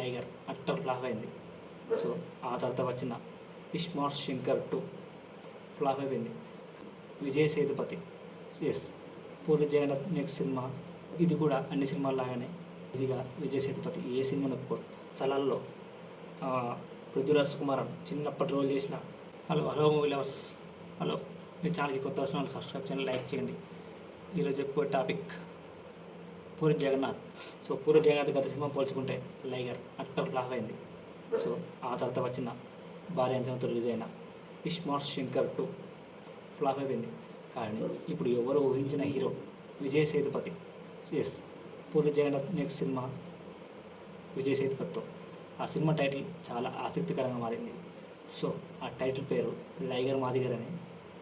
లైగర్ utter flop అయింది. So ఆ తర్వాత వచ్చిన ఇస్మార్ట్ శంకర్ టూ ఫ్లాప్ అయిపోయింది. విజయ్ సేతుపతి. ఎస్ పూర్తి జగన్నాథ్ నెక్స్ట్ సినిమా. ఇది కూడా అన్ని సినిమాల లాగానే ఇదిగా విజయ్ సేతుపతి ఏ సినిమా ఒప్పుకోడు సలాల్లో పృథ్వీరాజ్ కుమార్ చిన్నప్పటి రోజు చేసిన hello hello movie lovers. Hello మీ ఛానల్కి కొత్త వచ్చిన సబ్స్క్రైబ్ చేయండి లైక్ చేయండి. ఈరోజు చెప్పే టాపిక్ పూరి జగన్నాథ్. సో పూరి జగన్నాథ్ గత సినిమా పోల్చుకుంటే లైగర్ అట్టర్ ఫ్లాప్ అయింది. సో ఆ తర్వాత వచ్చిన భారీ అంచనాతో రిలీజ్ అయిన ఇస్మార్ట్ శంకర్ టూ ఫ్లాప్ అయిపోయింది. కానీ ఇప్పుడు ఎవరు ఊహించిన hero Vijay Sethupathi. Yes Puri Jagannath next cinema Vijay సేతుపతితో. ఆ సినిమా టైటిల్ చాలా ఆసక్తికరంగా మారింది. సో ఆ టైటిల్ పేరు లైగర్ మాదిగర్ అని.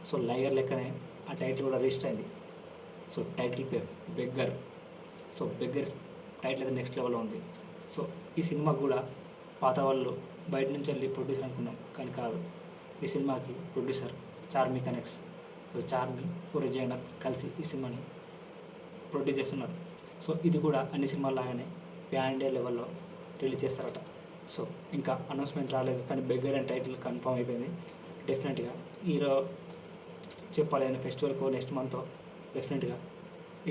సో లైగర్ లెక్కనే ఆ టైటిల్ కూడా రిజిస్టర్ అయింది. సో టైటిల్ పేరు బెగ్గర్. సో బెగ్గర్ టైటిల్ అయితే నెక్స్ట్ లెవెల్లో ఉంది. సో ఈ సినిమా కూడా పాత వాళ్ళు బయట నుంచి వెళ్ళి ప్రొడ్యూసర్ అనుకున్నాం కానీ కాదు. ఈ సినిమాకి ప్రొడ్యూసర్ చార్మి కనెక్ట్స్ సో చార్మి పూరి జగన్నాథ్ కలిసి ఈ సినిమాని ప్రొడ్యూస్ చేస్తున్నారు. సో ఇది కూడా అన్ని సినిమాల లాగానే ప్యాన్ ఇండియా లెవెల్లో రిలీజ్ చేస్తారట. సో ఇంకా అనౌన్స్మెంట్ రాలేదు కానీ బెగ్గర్ అండ్ టైటిల్ కన్ఫర్మ్ అయిపోయింది. డెఫినెట్గా హీరో చెప్పాలి అనే ఫెస్టివల్కు నెక్స్ట్ మంత్ డెఫినెట్గా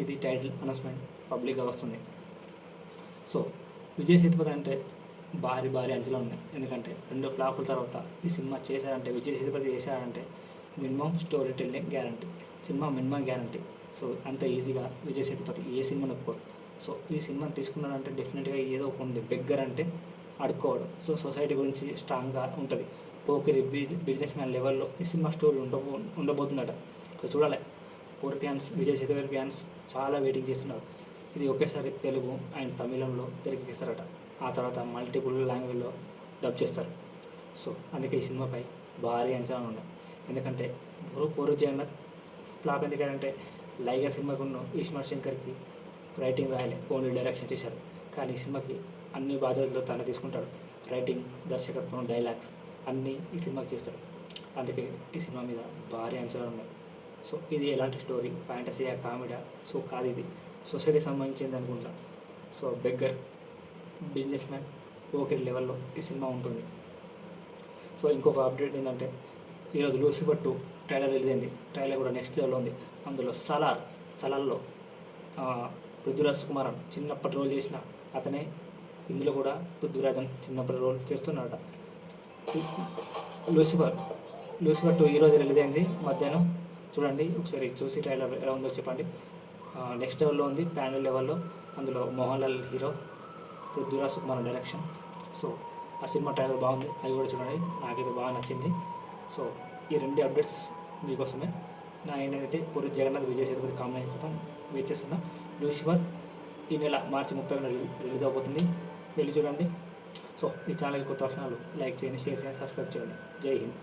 ఇది టైటిల్ అనౌన్స్మెంట్ పబ్లిక్గా వస్తుంది సో విజయ్ సేతుపతి అంటే భారీ భారీ అంచనా ఉన్నాయి. ఎందుకంటే రెండు ఫ్లాపుల తర్వాత ఈ సినిమా చేశారంటే విజయ్ సేతుపతి చేశారంటే మినిమం స్టోరీ టెల్లింగ్ గ్యారంటీ సినిమా మినిమం గ్యారంటీ. సో అంత ఈజీగా విజయ్ సేతుపతి ఏ సినిమా ఒప్పుకోడు సో ఈ సినిమాని తీసుకున్నాడంటే డెఫినెట్గా ఏదో ఒక ఉంది బెగ్గర్ అంటే అడుక్కోవడం సో సొసైటీ గురించి స్ట్రాంగ్గా ఉంటుంది. పోకిరి బిజినెస్ మ్యాన్ లెవెల్లో ఈ సినిమా స్టోరీ ఉండబో ఉండబోతుందట. సో చూడాలి. పూర్ ఫ్యాన్స్ విజయ్ సేతుపతి ఫ్యాన్స్ చాలా వెయిటింగ్ చేస్తున్నారు. ఇది ఒకేసారి తెలుగు అండ్ తమిళంలో తెరకెక్కిస్తారట ఆ తర్వాత మల్టిపుల్ లాంగ్వేజ్లో డబ్ చేస్తారు. సో అందుకే ఈ సినిమాపై భారీ అంచనాలు ఉన్నాయి ఎందుకంటే పూర్వ పూర్వ జగన్నాథ్ ఫ్లాప్ ఎందుకంటే లైగర్ సినిమాకున్న ఈశ్వర్ శంకర్కి రైటింగ్ రాయలే ఓన్లీ డైరెక్షన్ చేశారు. కానీ ఈ సినిమాకి అన్ని బాధ్యతలు తను తీసుకుంటాడు. రైటింగ్ దర్శకత్వం డైలాగ్స్ అన్నీ ఈ సినిమాకి చేస్తాడు. అందుకే ఈ సినిమా మీద భారీ అంచనాలు ఉన్నాయి సో ఇది ఎలాంటి స్టోరీ? ఫ్యాంటసీయా కామెడా సో కాదు ఇది. సొసైటీ సంబంధించింది అనుకుంటా. So Beggar business man okay లెవెల్లో ఈ సినిమా ఉంటుంది. సో ఇంకొక అప్డేట్ ఏంటంటే ఈరోజు లూసిఫర్ టూ ట్రైలర్ రిలీజ్ అయింది. ట్రైలర్ కూడా నెక్స్ట్ లెవెల్లో ఉంది. అందులో సలార్ సలార్లో పృథ్వీరాజ్ కుమారన్ చిన్నప్పటి రోల్ చేసిన అతనే ఇందులో కూడా పృథ్వీరాజన్ చిన్నప్పటి రోల్ చేస్తున్నాడట. లూసిఫర్ లూసిఫర్ టూ ఈరోజు రిలీజ్ అయింది. మధ్యాహ్నం చూడండి ఒకసారి చూసి ట్రైలర్ ఎలా ఉందో చెప్పండి. నెక్స్ట్ లెవెల్లో ఉంది ప్యానల్ లెవెల్లో అందులో Mohan Lal hero Prithviraj Kumar direction so ఆ సినిమా ట్రైలర్ బాగుంది అది కూడా చూడండి. నాకైతే బాగా నచ్చింది. సో ఈ రెండు అప్డేట్స్ మీకోసమే. నా ఏంటంటే పూరి జగన్నాథ్ విజయ్ సేతుపతి కాంబినేషన్ కోసం వెయిట్ చేస్తున్నా. లూసిఫర్ ఈ నెల మార్చి ముప్పై రిలీజ్ అవబోతుంది. వెళ్ళి చూడండి. సో ఈ ఛానల్కి కొత్త వర్షాలు లైక్ చేయండి షేర్ చేయండి సబ్స్క్రైబ్ చేయండి. జై హింద్.